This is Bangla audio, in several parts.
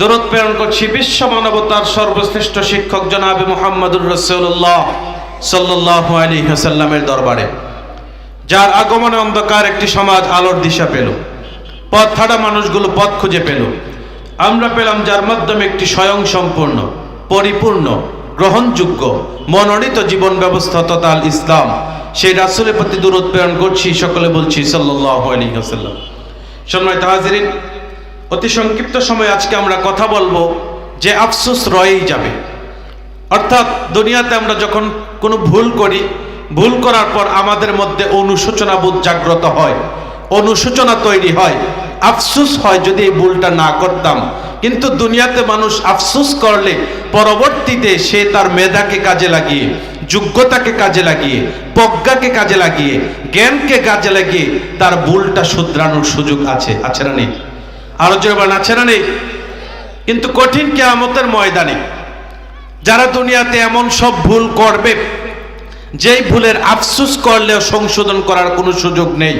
দরদ প্রেরণ করছি বিশ্ব মানবতার সর্বশ্রেষ্ঠ শিক্ষক জনাবে মোহাম্মদুর রসুল্লাহ সাল্লাহ আলী হাসাল্লামের দরবারে, যার আগমনে অন্ধকার একটি সমাজ আলোর দিশা পেল, পথ ছাড়া মানুষগুলো পথ খুঁজে পেল। আমরা পেলাম যার মাধ্যমে একটি স্বয়ং সম্পূর্ণ পরিপূর্ণ, গ্রহণযোগ্য, মনোনীত জীবন ব্যবস্থা তথা ইসলাম। সেই রাসুলের প্রতি দূরত প্রেরণ করছি, সকলে বলছি সাল্লাহ আলী হাসাল্লাম সম্মানিত হাজিরিন অতি সংক্ষিপ্ত সময় আজকে আমরা কথা বলব যে আফসোস রয়েই যাবে। অর্থাৎ দুনিয়াতে আমরা যখন কোনো ভুল করি, ভুল করার পর আমাদের মধ্যে অনুশোচনা বোধ জাগ্রত হয়, অনুশোচনা তৈরি হয়। আফসোস হয় যদি এই ভুলটা না করতাম। কিন্তু দুনিয়াতে মানুষ আফসোস করলে পরবর্তীতে সে তার মেধাকে কাজে লাগিয়ে, যোগ্যতাকে কাজে লাগিয়ে, প্রজ্ঞাকে কাজে লাগিয়ে, জ্ঞানকে কাজে লাগিয়ে তার ভুলটা শুধরানোর সুযোগ আছে আছে না নেই? আরও জোরে বলেন, আছে না নেই? কিন্তু কঠিন কেয়ামতের ময়দানে যারা দুনিয়াতে এমন সব ভুল করবে, যেই ভুলের আফসোস করলেও সংশোধন করার কোনো সুযোগ নেই।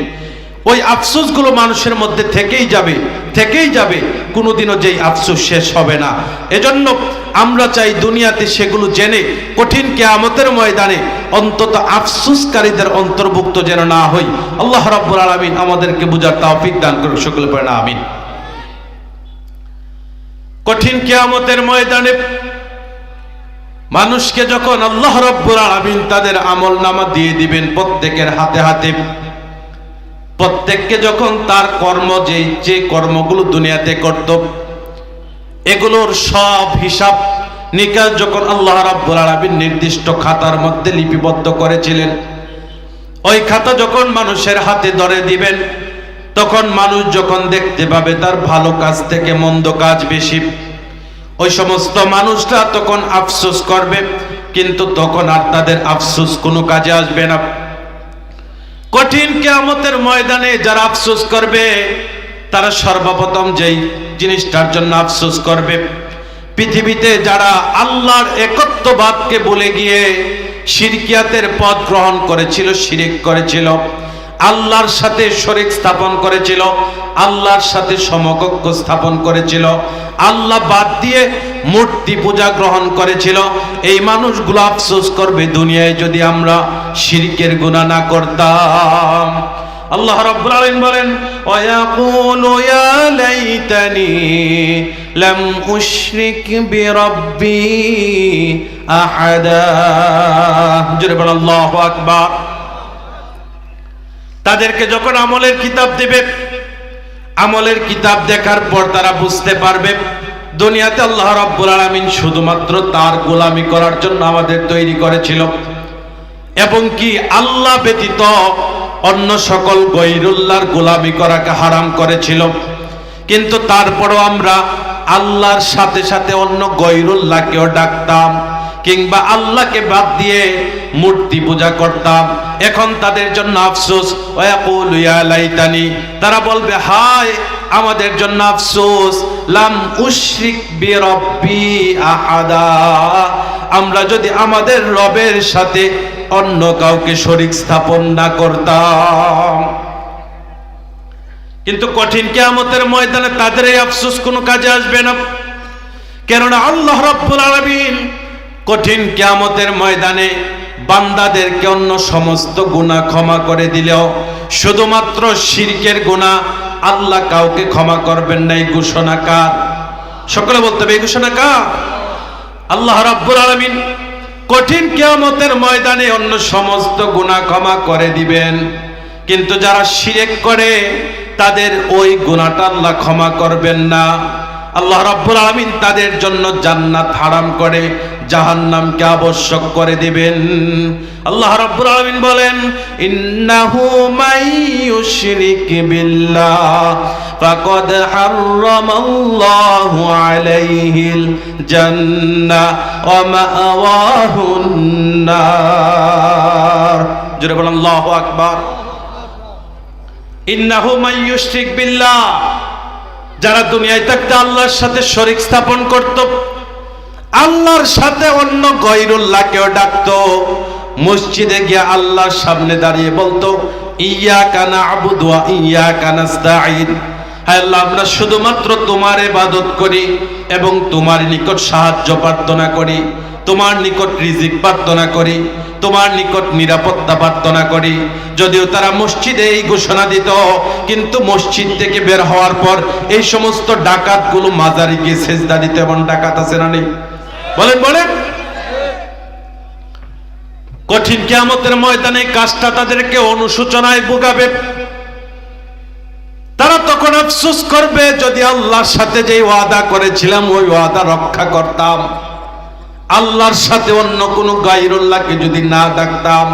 ওই আফসোসগুলো মানুষের মধ্যে থেকেই যাবে থেকেই যাবে, কোনোদিনও যেই আফসোস শেষ হবে না। এজন্য আমরা চাই দুনিয়াতে সেগুলো জেনে কঠিন কেয়ামতের ময়দানে অন্তত আফসোসকারীদের অন্তর্ভুক্ত যেন না হই। আল্লাহ রাব্বুল আলামিন আমাদেরকে বুঝার তাওফিক দান করুক, সকলে পড়ে না, আমিন। কঠিন কেয়ামতের ময়দানে মানুষকে যখন আল্লাহ রব্বুল আলামিন তাদের আমল নামা দিয়ে দিবেন প্রত্যেকের হাতে হাতে, প্রত্যেককে যখন তার কর্ম যে যে কর্মগুলো দুনিয়াতে করত, এগুলোর সব হিসাব নিকাশ যখন আল্লাহ রাব্বুল আলামিন নির্দিষ্ট খাতার মধ্যে লিপিবদ্ধ করেছিলেন, ওই খাতা যখন মানুষের হাতে ধরে দিবেন তখন মানুষ যখন দেখতে পাবে তার ভালো কাজ থেকে মন্দ কাজ বেশি। ওই সমস্ত মানুষরা তখন আফসোস করবে, কিন্তু তখন আর তাদের আফসোস কোনো কাজে আসবে না। কঠিন কেয়ামতের ময়দানে যারা আফসোস করবে, তারা সর্বপ্রথম যেই জিনিসটার জন্য আফসোস করবে, পৃথিবীতে যারা আল্লাহর একত্ববাদকে বলে গিয়ে শিরকিয়াতের পথ গ্রহণ করেছিল, শিরিক করেছিল আল্লাহর সাথে শরিক স্থাপন করেছিল, আল্লাহর সাথে সমকক্ষ স্থাপন করেছিল, আল্লাহ বাদ দিয়ে মূর্তি পূজা গ্রহণ করেছিল। এই মানুষগুলো আফসোস করবে, দুনিয়ায় যদি আমরা শিরকের গুণা না করতাম। আল্লাহ রাব্বুল আলামিন বলেন, ওয়ায়াকুলু ইয়া লাইতানি লাম উশরিক বিরাব্বি আহাদা। জোরে বলেন, আল্লাহু আকবার। তাদেরকে যখন আমলের কিতাব দেবে, আমলের কিতাব দেখার পর তারা বুঝতে পারবে, দুনিয়াতে আল্লাহ রাব্বুল আলামিন শুধুমাত্র তার গোলামি করার জন্য আমাদের তৈরি করেছিল। এবং কি আল্লাহ ব্যতীত অন্য সকল গৈরুল্লাহর গোলামি করাকে হারাম করেছিল। কিন্তু তারপরও আমরা আল্লাহর সাথে সাথে অন্য গৈরুল্লাহকেও ডাকতাম, কিংবা আল্লাহকে বাদ দিয়ে মূর্তি পূজা করতাম এখন তাদের জন্য আফসোস। লাইতানি, তারা বলবে, হায়, আমাদের জন্য আফসোস। লাম উশরিক বিরব্বি আমরা যদি আমাদের রবের সাথে অন্য কাউকে শরিক স্থাপন না করতাম। কিন্তু কঠিন কেয়ামতের ময়দানে তাদের এই আফসোস কোনো কাজে আসবে না। কেননা আল্লাহ রাব্বুল আলামিন কঠিন কেয়ামতের ময়দানে বান্দাদেরকে অন্য সমস্ত গুনাহ ক্ষমা করে দিলেও শুধুমাত্র শিরকের গুনাহ আল্লাহ কাউকে ক্ষমা করবেন না, এই ঘোষণা কার? সকলে বলতে হবে, এই ঘোষণা কার? আল্লাহ রাব্বুল আলামিন কঠিন কেয়ামতের ময়দানে অন্য সমস্ত গুনাহ ক্ষমা করে দিবেন। কিন্তু যারা শিরেক করে, তাদের ওই গুনাহটা আল্লাহ ক্ষমা করবেন না। আল্লাহ রাব্বুল আলামিন তাদের জন্য জান্নাত হারাম করে জাহান্নামকে আবশ্যক করে দিবেন। আল্লাহ রাব্বুল আলামিন বলেন, ইন্নাহু ইউশরিক বিল্লাহ, ফাকাদ হারামাল্লাহু আলাইহিল জান্নাহ ওয়া মাআওয়াহুন নার জোরে বলেন, আল্লাহু আকবার। ইন্নাহু মান ইউশরিক বিল্লাহ, যারা দুনিয়ায় থাকতে আল্লাহর সাথে শরিক স্থাপন করত আল্লাহর সাথে অন্য গৈরুল্লাহকেও ডাকতো। মসজিদে গিয়ে আল্লাহর সামনে দাঁড়িয়ে বলতো ইয়া কানা আবুদুয়া ইয়া কানাস্তাইন হায় আমরা শুধুমাত্র তোমার ইবাদত করি এবং তোমার নিকট সাহায্য প্রার্থনা করি, তোমার নিকট রিজিক প্রার্থনা করি, তোমার নিকট নিরাপত্তা প্রার্থনা করি। যদিও তারা মসজিদে এই ঘোষণা দিত, কিন্তু মসজিদ থেকে বের হওয়ার পর এই সমস্ত ডাকাতগুলো মাজারে গিয়ে সেজদা দিত এবং ডাকাত আছে না নেই? বলেন বলেন। কঠিন কেয়ামতের ময়দানে কাজটা তাদেরকে অনুশোচনায় ভোগাবে। তারা তখন আফসোস করবে, যদি আল্লাহর সাথে যে ওয়াদা করেছিলাম, ওই ওয়াদা রক্ষা করতাম। আল্লাহর সাথে অন্য কোনো গাইরুল্লাহকে যদি না ডাকতাম।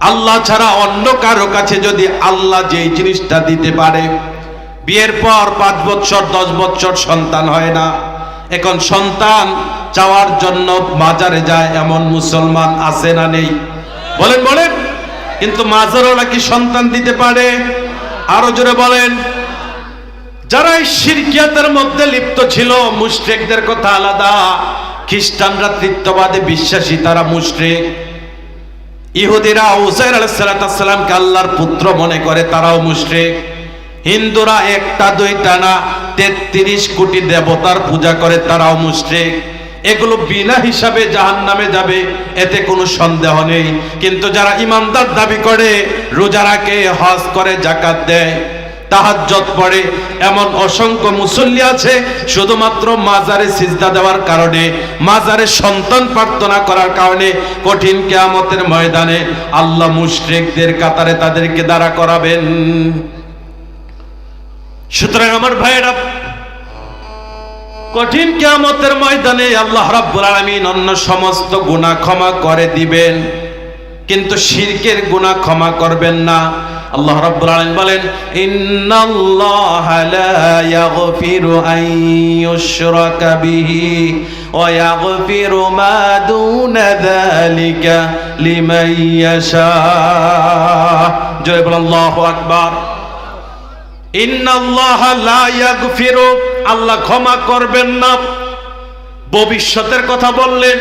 আল্লাহ ছাড়া অন্য কারও কাছে যদি আল্লাহ যেই জিনিসটা দিতে পারে, বিয়ের পর পাঁচ বছর দশ বছর সন্তান হয় না। এখন সন্তান চাওয়ার জন্য মাজারে যায়, এমন মুসলমান আছে না নেই? বলেন বলেন। কিন্তু মাজারওয়ালা নাকি সন্তান দিতে পারে? আরও জোরে বলেন। যারা এই শিরকিয়াতের মধ্যে লিপ্ত ছিল, মুশরিকদের কথা আলাদা। খ্রিস্টানরা তৃত্ববাদে বিশ্বাসী, তারা মুশরিক। ইহুদিরা উসাইর আলাইসালামকে আল্লাহর পুত্র মনে করে, তারাও মুশরিক। হিন্দুরা একটা, দুইটা না, তেত্রিশ কোটি দেবতার পূজা করে, তারাও মুশরিক। এগুলো বিনা হিসাবে জাহান নামে যাবে, এতে কোনো সন্দেহ নেই। কিন্তু যারা ইমানদার দাবি করে, রোজা রাখে, হজ করে জাকাত দেয় তাহাজ্জত পড়ে, এমন অসংখ্য মুসল্লি আছে, শুধুমাত্র মাজারে সিজদা দেওয়ার কারণে, মাজারে সন্তান প্রার্থনা করার কারণে কঠিন কেয়ামতের ময়দানে আল্লাহ মুশরিকদের কাতারে তাদেরকে দাঁড়া করাবেন। সুতরাং আমার ভাইয়েরা কঠিন কেয়ামতের ময়দানে আল্লাহ রাব্বুল আলামিন অন্য সমস্ত গুনাহ ক্ষমা করে দিবেন। কিন্তু শিরকের গুনাহ ক্ষমা করবেন না। আল্লাহ রাব্বুল আলামিন বলেন, ইন্নাল্লাহা লা ইয়াগফিরু আন ইউশরাকা বিহি ওয়া ইয়াগফিরু মা দুনা যালিকা লিমান ইয়াশা। জয় বলেন, আল্লাহু আকবার। ইন্নাল্লাহা লা ইয়াগফিরু আল্লাহ ক্ষমা করবেন না। ভবিষ্যতের কথা বললেন।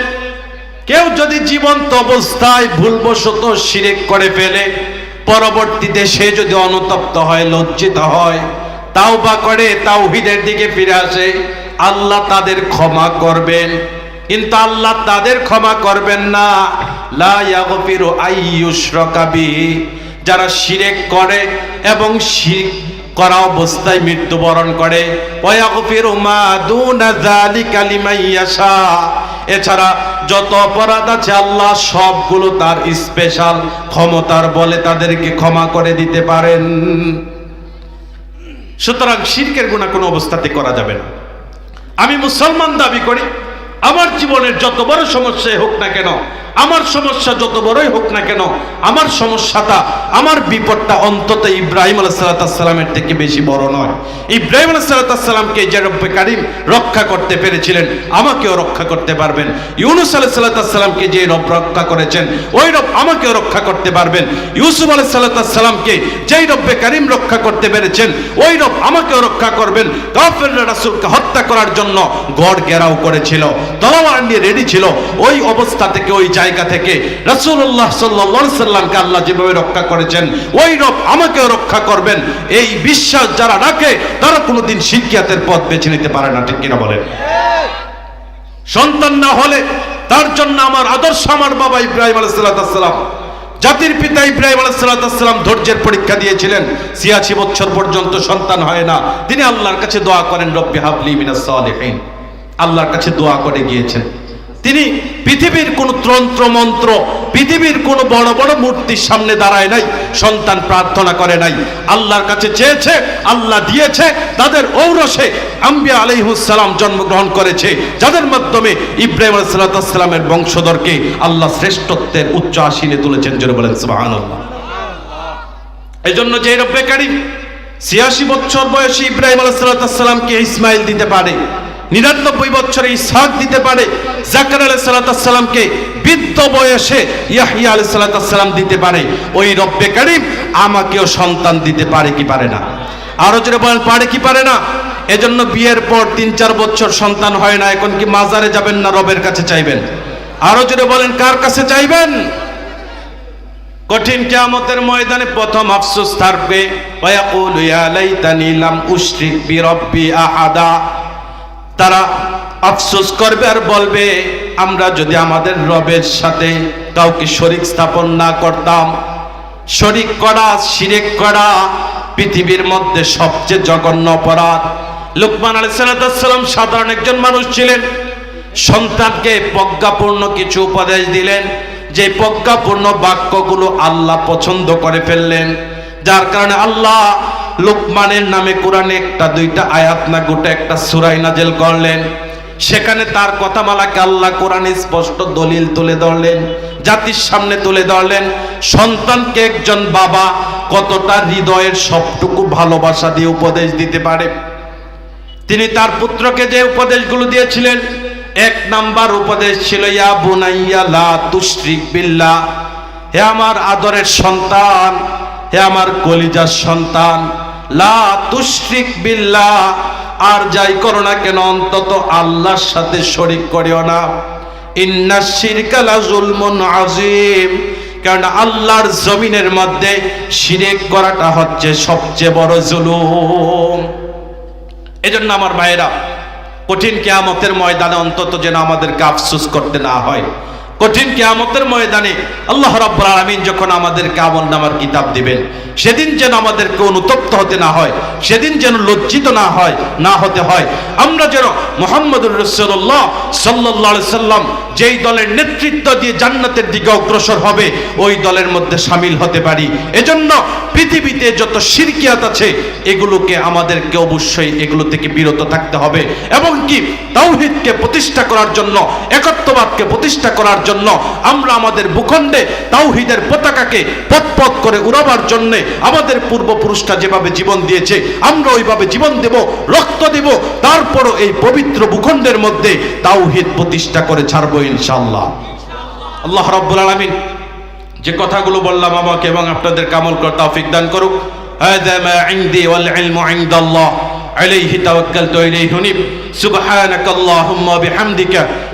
কেউ যদি জীবন্ত অবস্থায় ভুলবশত শিরেক করে ফেলে, পরবর্তীতে সে যদি অনুতপ্ত হয়, লজ্জিত হয় তাও বা করে, তাওহিদের দিকে ফিরে আসে, আল্লাহ তাদের ক্ষমা করবেন। কিন্তু আল্লাহ তাদের ক্ষমা করবেন না। লা ইয়াগফিরু আইয়ুশরাকা বিহি, যারা শিরেক করে এবং করা অবস্থায় মৃত্যুবরণ করে। এছাড়া যত অপরাধ আছে, আল্লাহ সবগুলো তার স্পেশাল ক্ষমতার বলে তাদেরকে ক্ষমা করে দিতে পারেন। সুতরাং শিরকের গুণা কোনো অবস্থাতে করা যাবে না। আমি মুসলমান দাবি করি, আমার জীবনের যত বড় সমস্যাই হোক না কেন আমার সমস্যা যত বড়ই হোক না কেন, আমার সমস্যাটা, আমার বিপদটা অন্তত ইব্রাহিম আলাইসালামের থেকে বেশি বড় নয়। ইব্রাহিম আলাইসালামকে যে রব্বে কারিম রক্ষা করতে পেরেছিলেন, আমাকেও রক্ষা করতে পারবেন। ইউনুস আলাইসাল্লামকে যে রব রক্ষা করেছেন, ওই রব আমাকেও রক্ষা করতে পারবেন। ইউসুফ আলাইসাল্লামকে যেই রব্বে কারিম রক্ষা করতে পেরেছেন, ওই রব আমাকেও রক্ষা করবেন। কাফের রাসুলকে হত্যা করার জন্য গড় ঘেরাও করেছিল, তলোয়ার নিয়ে রেডি ছিল, ওই অবস্থা থেকে ওই জায়গা থেকে রাসূলুল্লাহ সাল্লাল্লাহু সাল্লামকে আল্লাহ যেভাবে রক্ষা করেছেন, ওই রব আমাকেও রক্ষা করবেন। এই বিশ্বাস যারা রাখে, তারা কোনোদিন শিরকিয়াতের পথ বেছে নিতে পারে না, ঠিক কিনা বলেন? সন্তান না হলে তার জন্য আমার আদর্শ আমার বাবা ইব্রাহিম আলাইসাল্লাম জাতির পিতা ইব্রাহিম আলাইসাল্লাম ধৈর্যের পরীক্ষা দিয়েছিলেন। ছিয়াশি বছর পর্যন্ত সন্তান হয় না। তিনি আল্লাহর কাছে দোয়া করেন, রব্বি হাবলি মিনাস আল্লাহর কাছে দোয়া করে গিয়েছেন। তিনি পৃথিবীর কোন তন্ত্র মন্ত্র, পৃথিবীর কোন বড় বড় মূর্তির সামনে দাঁড়ায় নাই, সন্তান প্রার্থনা করে নাই। আল্লাহর কাছে চেয়েছে, আল্লাহ দিয়েছে, তাদের ঔরসে আম্বিয়া আলাইহুসালাম জন্মগ্রহণ করেছে, যাদের মাধ্যমে ইব্রাহিম আলাইসালামের বংশধরকে আল্লাহ শ্রেষ্ঠত্বের উচ্চ আসীনে তুলেছেন, জোরে বলেন সুবাহান এই জন্য যে রব্বে কারিম ছিয়াশি বছর বয়সী ইব্রাহিম আলাইসালামকে ইসমাইল দিতে পারে, নিরানব্বই বছরে ইসাক দিতে পারে জাকার আলাই সালাতামকে বৃদ্ধ বয়সে ইয়াহিয়া আলাই সালাতাম দিতে পারে। ওই রব্বে কারিম আমাকেও সন্তান দিতে পারে কি পারে না? আরও জোরে বলেন, পারে কি পারে না? এজন্য বিয়ের পর তিন চার বছর সন্তান হয় না, এখন কি মাজারে যাবেন না রবের কাছে চাইবেন? আরও জোরে বলেন, কার কাছে চাইবেন? কঠিন কিয়ামতের ময়দানে প্রথম আফসোস থাকবে। আহাদা। তারা আফসোস করবে আর বলবে, আমরা যদি আমাদের রবের সাথে কাউকে শরিক স্থাপন না করতাম, শরিক করা, শিরেক করা পৃথিবীর মধ্যে সবচেয়ে জঘন্য অপরাধ। লুকমান আলাইসালাম সাধারণ একজন মানুষ ছিলেন। সন্তানকে প্রজ্ঞাপূর্ণ কিছু উপদেশ দিলেন। যে প্রজ্ঞাপূর্ণ বাক্যগুলো আল্লাহ পছন্দ করে ফেললেন, যার কারণে আল্লাহ লোকমানের নামে কোরআনে একটা দুইটা আয়াত না, গোটা একটা সুরাই নাজেল করলেন। সেখানে তার কথামালাকে আল্লাহ কোরআনে স্পষ্ট দলিল তুলে ধরলেন, জাতির সামনে তুলে ধরলেন। সন্তানকে একজন বাবা কতটা হৃদয়ের সবটুকু ভালোবাসা দিয়ে উপদেশ দিতে পারে? তিনি তার পুত্রকে যে উপদেশগুলো দিয়েছিলেন, এক নাম্বার উপদেশ ছিল, ইয়া বুনাইয়া লা তুশরিক বিল্লাহ, হে আমার আদরের সন্তান, হে আমার কলিজার সন্তান লা তুশরিক বিল্লাহ, আর যাই করো না কেন, অন্তত আল্লাহর সাথে শরিক করিও না। ইন্না শিরকা লা জুলমুন আযীম, কারণ আল্লাহর জমিনের মধ্যে শিরিক করাটা হচ্ছে সবচেয়ে বড় জুলুম। এজন্য আমার ভাইয়েরা, কঠিন কেয়ামতের ময়দানে অন্তত যেন আমাদেরকে আফসোস করতে না হয়। কঠিন কেয়ামতের ময়দানে আল্লাহ রাব্বুল আলামিন যখন আমাদেরকে আমল নামার কিতাব দিবেন, সেদিন যেন আমাদেরকে অনুতপ্ত হতে না হয়, সেদিন যেন লজ্জিত না হয়, না হতে হয়। আমরা যেন মোহাম্মদুর রসুল্লাহ সাল্লাহ সাল্লাম যেই দলের নেতৃত্ব দিয়ে জান্নাতের দিকে অগ্রসর হবে, ওই দলের মধ্যে সামিল হতে পারি। এজন্য পৃথিবীতে যত শিরকিয়াত আছে, এগুলোকে আমাদেরকে অবশ্যই এগুলো থেকে বিরত থাকতে হবে। এবং কি, তাওহিদকে প্রতিষ্ঠা করার জন্য, একত্ববাদকে প্রতিষ্ঠা করার জন্য আমরা আমাদের ভূখণ্ডে তাওহিদের পতাকাকে পথপথ করে উড়াবার জন্য আমাদের পূর্বপুরুষরা যেভাবে জীবন দিয়েছে আমরা ওইভাবে জীবন দেব রক্ত দেব তারপরও এই পবিত্র ভূখণ্ডের মধ্যে তাওহিদ প্রতিষ্ঠা করে ছাড়বো ইনশাআল্লাহ আল্লাহ রাব্বুল আলামিন যে কথাগুলো বললাম আমাকে এবং আপনাদের কামল করে তৌফিক দান করুক هذا ما عندي والعلم عند الله عليه توكلت وإليه نب سبحانك اللهم وبحمدك